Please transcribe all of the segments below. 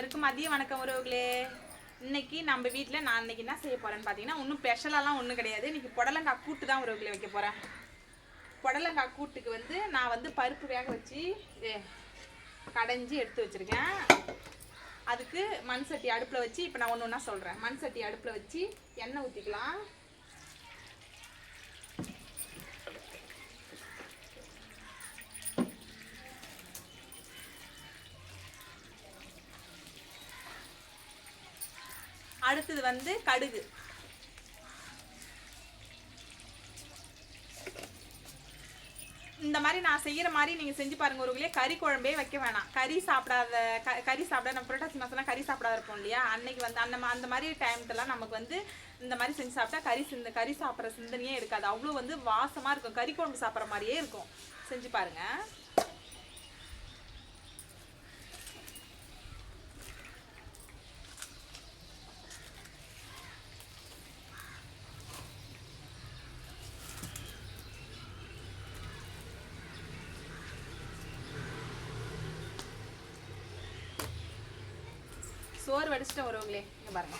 அனைவருக்கும் மதிய வணக்கம் உறவுகளே. இன்னைக்கு நம்ம வீட்டில் நான் இன்னைக்கு என்ன செய்ய போகிறேன்னு பார்த்தீங்கன்னா ஒன்றும் ஸ்பெஷலாலாம் ஒன்றும் கிடையாது. இன்றைக்கி புடலங்காய் கூட்டு தான் உறவுகளே வைக்க போகிறேன் புடலங்காய் கூட்டுக்கு வந்து நான் வந்து பருப்பு வேக வச்சு கடைஞ்சி எடுத்து வச்சுருக்கேன். அதுக்கு மண் சட்டி அடுப்பில் வச்சு இப்போ நான் ஒன்று ஒன்றா சொல்கிறேன் மண் சட்டி அடுப்பில் வச்சு எண்ணெய் ஊற்றிக்கலாம் அடுத்தது வந்து கடுகு. இந்த மாதிரி நான் செய்கிற மாதிரி நீங்கள் செஞ்சு பாருங்க. ஒருங்களே கறி குழம்பே வைக்க வேணாம். கறி சாப்பிடாத க- கறி சாப்பிடாத நம்ம புரட்டாசி மாசம்லாம் கறி சாப்பிடாத இருப்போம் இல்லையா? அன்னைக்கு வந்து அந்த அந்த மாதிரி டைம்லலாம் நமக்கு வந்து இந்த மாதிரி செஞ்சு சாப்பிட்டா கறி சிந்த கறி சாப்பிட்ற சிந்தனையே இருக்காது. அவ்வளோ வந்து வாசமாக இருக்கும். கறி குழம்பு சாப்பிட்ற மாதிரியே இருக்கும். செஞ்சு பாருங்கள் சோறு வருவங்களே பாருங்க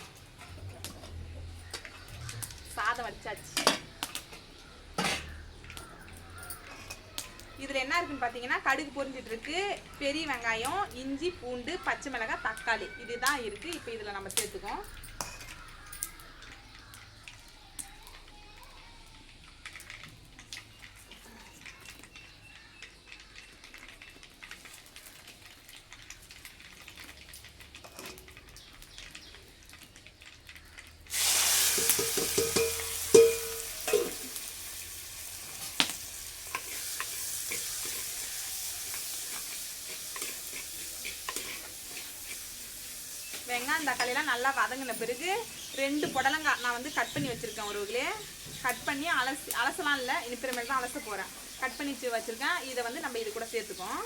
சாதம் வடிச்சாச்சு இதில் என்ன இருக்குன்னு பார்த்தீங்கன்னா கடுகு பொரிஞ்சிட்டு இருக்கு பெரிய வெங்காயம் இஞ்சி பூண்டு பச்சை மிளகாய் தக்காளி இதுதான் இருக்கு இப்போ இதில் நம்ம சேர்த்துக்கோம் வெங்காயம் தக்காளியெலாம் நல்லா வதங்கின பிறகு ரெண்டு புடலங்காய் நான் வந்து கட் பண்ணி வச்சிருக்கேன் உறவுகளே கட் பண்ணி அலசி அலசலாம் இல்லை. இனிப்பிறமேல் தான் அலச போகிறேன் கட் பண்ணி வச்சு வச்சிருக்கேன். இதை வந்து நம்ம இது கூட சேர்த்துக்கோம்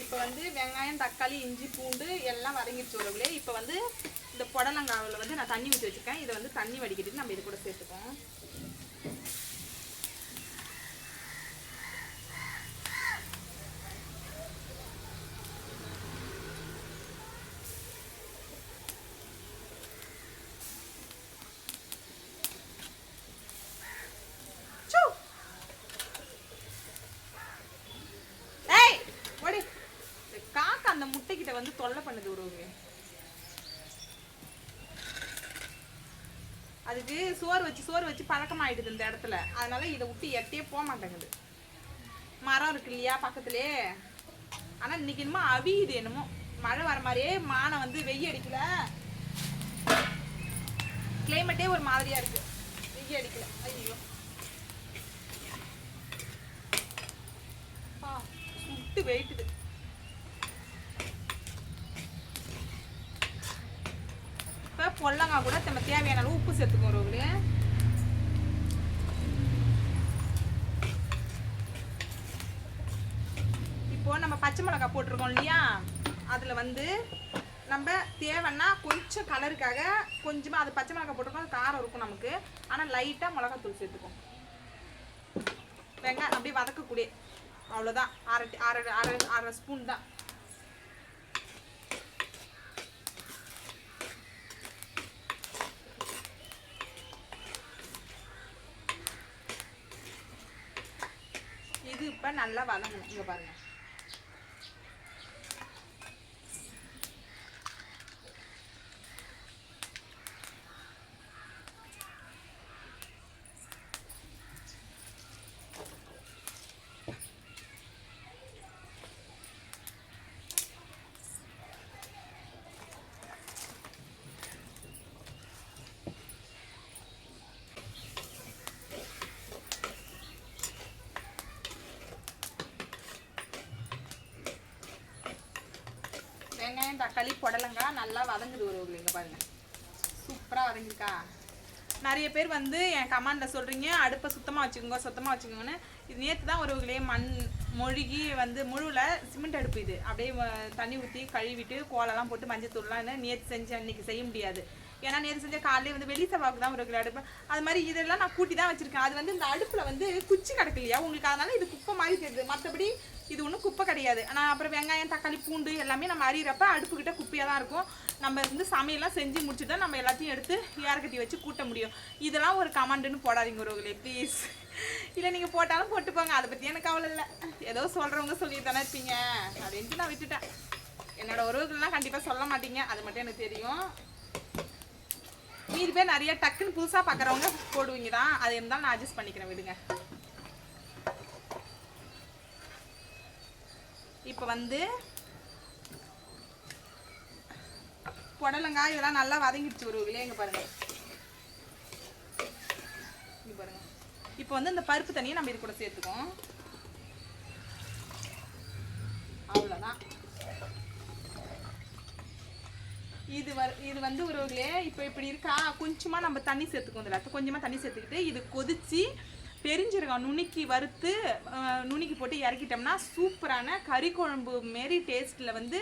இப்போ வந்து வெங்காயம் தக்காளி இஞ்சி பூண்டு எல்லாம் வதங்கிடுச்சு உறவுகளே இப்போ வந்து இந்த புடலங்காவில் வந்து நான் தண்ணி ஊற்றி வச்சுருக்கேன். இதை வந்து தண்ணி வடிக்கிட்டு நம்ம இது கூட சேர்த்துக்கோம் ஏய் காக்கா அந்த முட்டைக்கிட்ட வந்து தொல்லை பண்ணுது உறவுங்க அதுக்கு சோறு வச்சு சோறு வச்சு பழக்கமாயிடுது இந்த இடத்துல. அதனால இதை விட்டு எட்டே போக மாட்டேங்குது. மரம் இருக்கு இல்லையா பக்கத்துலேயே ஆனா இன்னைக்கு என்னமோ அவியுது என்னமோ. மழை வர மாதிரியே மானை வந்து வெய்ய அடிக்கல. கிளைமேட்டே ஒரு மாதிரியா இருக்கு. வெய்ய அடிக்கல. ஐயோ ஆ, சுட்டு வெயிட்டுது. இப்போ பொல்லங்காய் கூட நம்ம தேவையான அளவு உப்பு சேர்த்துக்கோம் ரோகு இப்போ நம்ம பச்சை மிளகாய் போட்டிருக்கோம் இல்லையா? அதில் வந்து நம்ம தேவைன்னா கொஞ்சம் கலருக்காக கொஞ்சமாக அது பச்சை மிளகாய் போட்டிருக்கோம் அது காரம் இருக்கும் நமக்கு. ஆனால் லைட்டாக மிளகாத்தூள் சேர்த்துக்கும் வெங்காயம் அப்படியே வதக்கக்கூடிய அவ்வளோதான் அரை அரை அரை அரை ஸ்பூன் தான் இது இப்போ நல்லா வதங்கணும். இங்கே பாருங்கள் வெங்காயம் தக்காளி புடலங்காய் நல்லா வதங்குது ஒரு இங்கே பாருங்க. சூப்பராக வதங்கிருக்கா. நிறைய பேர் வந்து என் கமாண்டில் சொல்கிறீங்க அடுப்பை சுத்தமாக வச்சுக்கோங்க சுத்தமாக வச்சுக்கோங்கன்னு. இது நேற்று தான் ஒருவர்களே மண் மொழுகி வந்து முழுவில் சிமெண்ட் அடுப்பு இது. அப்படியே தண்ணி ஊற்றி கழுவிட்டு கோலெல்லாம் போட்டு மஞ்சள் தூள்லாம் நேற்று செஞ்சு அன்னைக்கு செய்ய முடியாது. ஏன்னா நேற்று செஞ்ச காலையில வந்து வெளி செவ்வாய்க்கு தான் ஒரு அடுப்பு. அது மாதிரி இதெல்லாம் நான் கூட்டி தான் வச்சிருக்கேன். அது வந்து இந்த அடுப்புல வந்து குச்சி கிடக்கு இல்லையா? உங்களுக்கு அதனால இது குப்பை மாதிரி தெரியுது. மற்றபடி குப்பை கிடையாது. ஆனால் அப்புறம் வெங்காயம் தக்காளி பூண்டு எல்லாமே நம்ம அறியிறப்ப அடுப்புக்கிட்ட குப்பையாக தான் இருக்கும். நம்ம வந்து சமையல்லாம் செஞ்சு முடிச்சுட்டு தான் நம்ம எல்லாத்தையும் எடுத்து ஏறக்கட்டி வச்சு கூட்ட முடியும். இதெல்லாம் ஒரு கமாண்டுன்னு போடாதீங்க உறவுகளே ப்ளீஸ் இல்லை நீங்கள் போட்டாலும் போட்டுப்பாங்க அதை பற்றி எனக்கு கவலை இல்லை. ஏதோ சொல்கிறவங்க சொல்லிட்டு தானே இருப்பீங்க. அப்படின்ட்டு நான் விட்டுட்டேன். என்னோட உறவுகள்லாம் கண்டிப்பாக சொல்ல மாட்டீங்க. அது மட்டும் எனக்கு தெரியும். மீதி பேர் நிறைய டக்குன்னு புதுசாக பார்க்குறவங்க போடுவீங்க தான். அது இருந்தாலும் நான் அட்ஜஸ்ட் பண்ணிக்கிறேன். விடுங்க. இப்போ வந்து புடலங்காய் இதெல்லாம் நல்லா வதங்கிடுச்சு வருவங்களே இங்கே பாருங்கள் இங்க பாருங்க. இப்போ வந்து இந்த பருப்பு தண்ணியை நம்ம இது கூட சேர்த்துக்கோம் அவ்வளோதான் இது வ இது வந்து உறவுகளே இப்போ இப்படி இருக்கா? கொஞ்சமாக நம்ம தண்ணி சேர்த்துக்கோம் இதில் கொஞ்சமாக தண்ணி சேர்த்துக்கிட்டு இது கொதிச்சு பெரிஞ்சிருக்கோம் நுணுக்கி வறுத்து நுணுக்கி போட்டு இறக்கிட்டோம்னா சூப்பரான கறி குழம்பு மாரி டேஸ்ட்டில் வந்து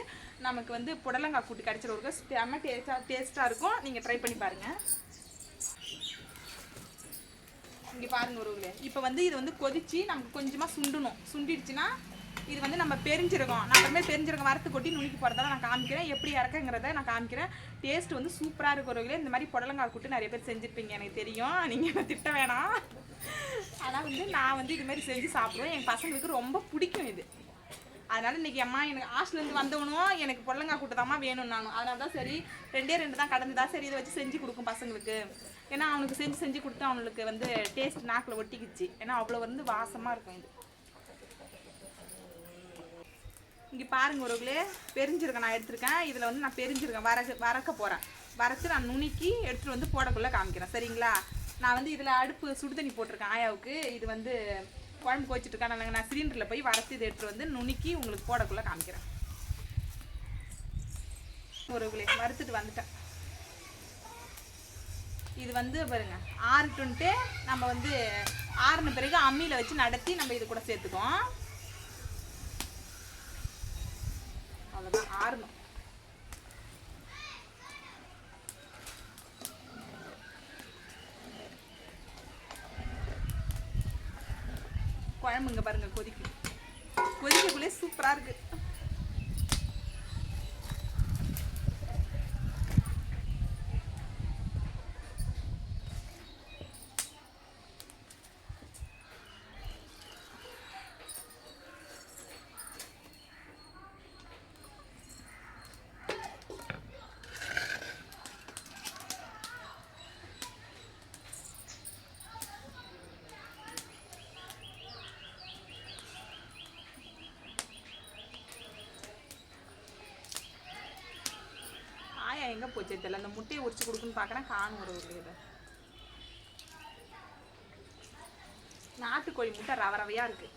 நமக்கு வந்து புடலங்காய் கூட்டு கிடச்சிரு ஒரு செம்ம டேஸ்ட்டாக டேஸ்ட்டாக இருக்கும். நீங்கள் ட்ரை பண்ணி பாருங்கள் இங்கே பாருங்க உறவுகளே இப்போ வந்து இது வந்து கொதிச்சு நமக்கு கொஞ்சமாக சுண்டணும். சுண்டிடுச்சுன்னா இது வந்து நம்ம பெரிஞ்சிருக்கோம் நான் அப்புறமே பெரிஞ்சிருக்கோம் வரத்து கொட்டி நுணுக்கி போகிறதால நான் காமிக்கிறேன். எப்படி இறக்குங்கிறத நான் காமிக்கிறேன். டேஸ்ட் வந்து சூப்பராக இருக்கும் இந்த மாதிரி புடலங்காய் கூட்டு நிறைய பேர் செஞ்சுருப்பீங்க எனக்கு தெரியும். நீங்கள் என்ன திட்ட வேணாம். ஆனால் வந்து நான் வந்து இது மாதிரி செஞ்சு சாப்பிடுவேன். என் பசங்களுக்கு ரொம்ப பிடிக்கும் இது. அதனால இன்னைக்கு அம்மா எனக்கு ஹாஸ்டல்லேருந்து வந்தவனும் எனக்கு புடலங்காய் கூட்டு வேணும் நானும் அதனால தான் சரி ரெண்டே ரெண்டு தான் கடந்ததா சரி இதை வச்சு செஞ்சு கொடுக்கும் பசங்களுக்கு. ஏன்னா அவனுக்கு செஞ்சு செஞ்சு கொடுத்து அவனுக்கு வந்து டேஸ்ட் நாக்கில் ஒட்டிக்கிச்சு. ஏன்னா அவ்வளோ வந்து வாசமாக இருக்கும் இது. இங்கே பாருங்க உறவுகளே பெரிஞ்சிருக்கேன் நான் எடுத்திருக்கேன். இதில் வந்து நான் பெரிஞ்சிருக்கேன் வர வரக்க போகிறேன் வரைச்சு நான் நுணுக்கி எடுத்துகிட்டு வந்து போடக்குள்ளே காமிக்கிறேன். சரிங்களா? நான் வந்து இதில் அடுப்பு சுடுதண்ணி போட்டிருக்கேன் ஆயாவுக்கு. இது வந்து குழம்பு கோச்சிட்டு நான் நான் சிலிண்டரில் போய் வரைச்சி இதை எடுத்துகிட்டு வந்து நுணுக்கி உங்களுக்கு போடக்குள்ளே காமிக்கிறேன். உறவுகளே வறுத்துட்டு வந்துட்டேன். இது வந்து பாருங்க ஆறுட்டுன்ட்டு நம்ம வந்து ஆறுன பிறகு அம்மியில் வச்சு நடத்தி நம்ம இது கூட சேர்த்துக்கோம் அவ்வளோதான் எங்கே போச்சு தெரியல. அந்த முட்டையை உரிச்சு கொடுக்குன்னு பார்க்குறேன். காணும் ஒரு ஒரு நாட்டுக்கோழி முட்டை ரவ ரவையா இருக்கு.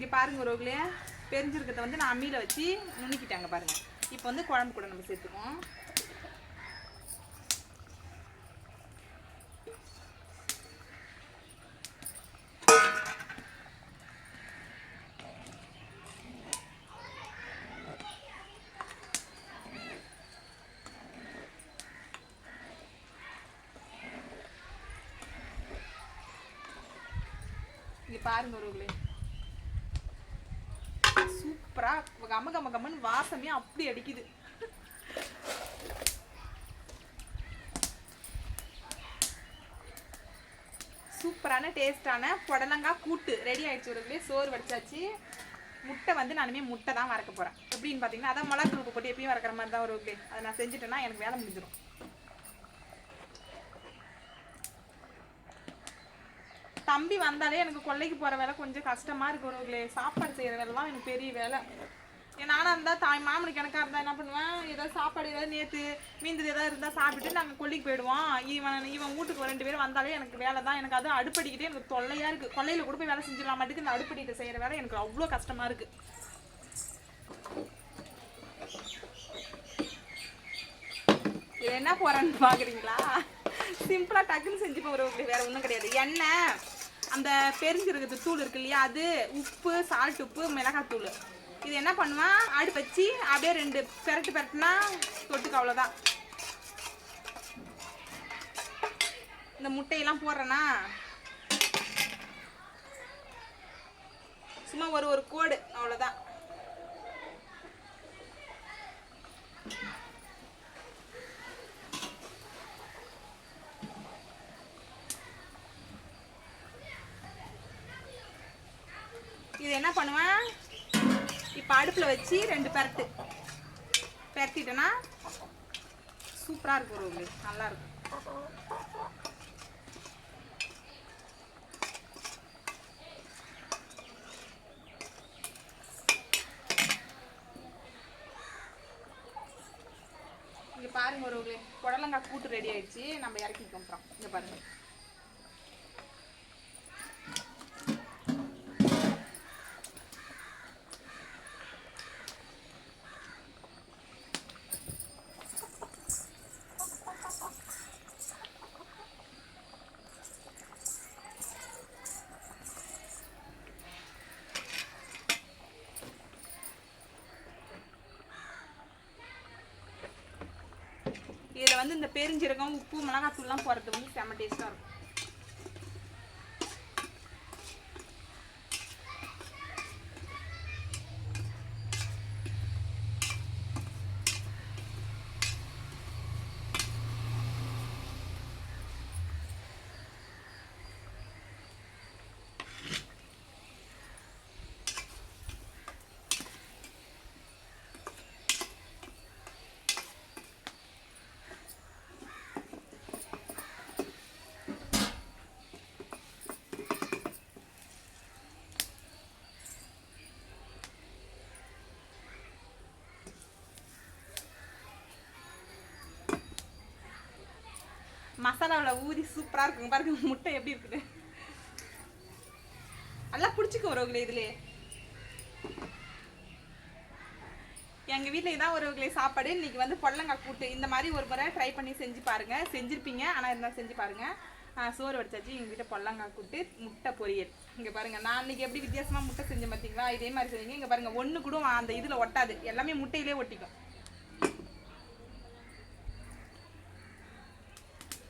இங்கே பாருங்க உறவுகளே பெரிஞ்சிருக்கிறத வந்து நான் அம்மியில் வச்சு நுணுக்கிட்டாங்க பாருங்க. இப்போ வந்து குழம்பு கூட நம்ம சேர்த்துக்குவோம். இங்கே பாருங்க உறவுகளே சூப்பராக கம கம கம்மன்னு வாசமே அப்படி அடிக்குது. சூப்பரான டேஸ்டான புடலங்காய் கூட்டு ரெடி ஆகிடுச்சு ஒரு சோறு வடிச்சாச்சு. முட்டை வந்து நானுமே முட்டை தான் வறக்க போகிறேன் எப்படின்னு பார்த்தீங்கன்னா அதான் மிளகாத்தூள் போட்டு எப்பயும் வறக்கிற மாதிரி தான் ஒரு அதை நான் செஞ்சுட்டேன்னா எனக்கு வேலை முடிஞ்சிடும் தம்பி வந்தாலே எனக்கு கொல்லைக்கு போகிற வேலை கொஞ்சம் கஷ்டமாக இருக்கு உறவுகளே. சாப்பாடு செய்கிற வேலை தான் எனக்கு பெரிய வேலை. ஏன் நானாக இருந்தால் தாய் மாமனுக்கு எனக்காக இருந்தால் என்ன பண்ணுவேன்? ஏதாவது சாப்பாடு ஏதாவது நேற்று மீந்தது ஏதாவது இருந்தால் சாப்பிட்டுட்டு நாங்கள் கொல்லிக்கு போயிடுவோம். இவன் இவன் வீட்டுக்கு ரெண்டு பேரும் வந்தாலே எனக்கு வேலை தான். எனக்கு அது அடுப்படிக்கிட்டே எனக்கு தொல்லையாக இருக்குது கொல்லையில் கூட போய் வேலை செஞ்சிடலாம் மாட்டுக்கு இந்த அடுப்படிக்கிட்ட செய்கிற வேலை எனக்கு அவ்வளோ கஷ்டமாக இருக்குது இது என்ன போறேன்னு பாக்குறீங்களா? சிம்பிளா டக்குன்னு செஞ்சு போகிறவங்க வேற ஒன்றும் கிடையாது. எண்ணெய் அந்த பெருஞ்சிருக்கிறது தூள் இருக்கு இல்லையா அது உப்பு சால்ட் உப்பு மிளகாய் தூள். இது என்ன பண்ணுவேன் ஆடு வச்சு அப்படியே ரெண்டு பெரட்டு பெரட்டுனா தொட்டுக்கு அவ்வளோதான் இந்த முட்டையெல்லாம் போடுறேன்னா சும்மா ஒரு ஒரு கோடு அவ்வளோதான் இது என்ன பண்ணுவேன் இப்போ அடுப்பில் வச்சு ரெண்டு பெரட்டு. பெரட்டிட்டேன்னா சூப்பராக இருக்கும் ஒரு நல்லா இருக்கும். இங்கே பாருங்க ஒரு புடலங்காய் கூட்டு ரெடி ஆயிடுச்சு. நம்ம இறக்கி அப்புறம். இங்கே பாருங்க. இதில் வந்து இந்த பெருஞ்சீரகம் உப்பு மிளகாத்தூள்லாம் போடுறது வந்து செம்ம டேஸ்ட்டாக இருக்கும். மசாலாவில் ஊதி சூப்பராக இருக்குங்க பாருங்க முட்டை எப்படி இருக்குது. நல்லா பிடிச்சிக்கும் உறவுகளே இதுலேயே. எங்கள் வீட்டில் இதான் உறவுகளே சாப்பாடு. இன்றைக்கி வந்து பொடலங்காய் கூட்டு. இந்த மாதிரி ஒரு முறை ட்ரை பண்ணி செஞ்சு பாருங்கள் செஞ்சுருப்பீங்க ஆனால் இருந்தால் செஞ்சு பாருங்கள் சோறு வடிச்சாச்சு. எங்கள் வீட்டில் பொடலங்காய் கூட்டு முட்டை பொரியல். இங்கே பாருங்கள் நான் இன்னைக்கு எப்படி வித்தியாசமாக முட்டை செஞ்சேன் பார்த்தீங்களா இதே மாதிரி செஞ்சீங்க இங்கே பாருங்கள் ஒன்று கூட அந்த இதில் ஒட்டாது. எல்லாமே முட்டையிலே ஒட்டிக்கும்.